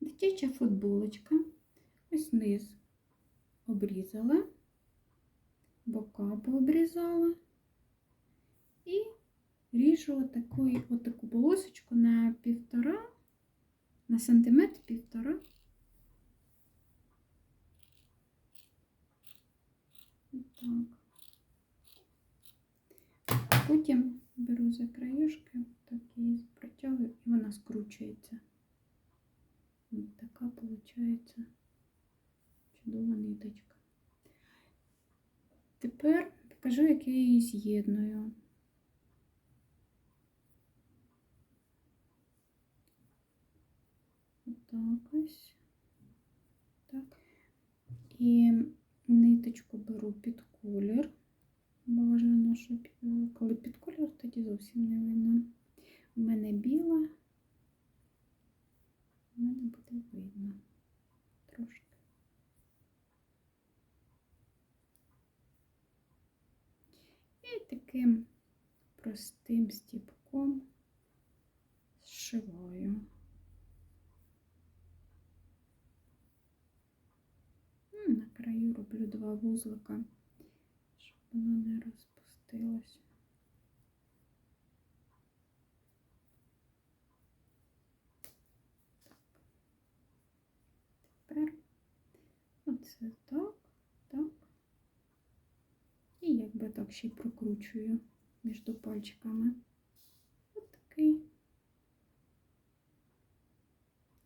Дитяча футболочка. Ось низ обрізала, бока пообрізала і ріжу отаку, отаку полосочку на півтора, на сантиметр півтора. Отак. Потім беру за краюшки, так її протягую, і вона скручується. Ось така виходить чудова ниточка. Тепер покажу, як я її з'єдную. Отак ось. Так. І ниточку беру під колір. Бажано, щоб коли під колір, тоді зовсім не видно. У мене біла, у мене видно трошки. І таким простим стіпком зшиваю. На краю роблю два вузлика, щоб воно не розпустилось. Тепер оце так, так. І якби так ще й прокручую між пальчиками. Ось такий.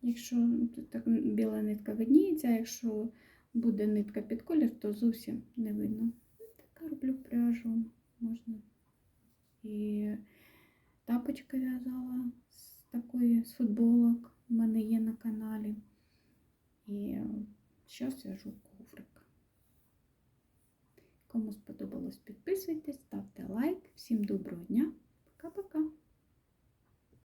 Якщо так біла нитка видніється, а якщо буде нитка під колір, то зовсім не видно. Ось така роблю пряжу. Можна і тапочки в'язала з такої з футболок. У мене є на каналі. Зараз в'яжу коврик. Кому сподобалось, підписуйтесь, ставте лайк. Всім доброго дня. Пока-пока.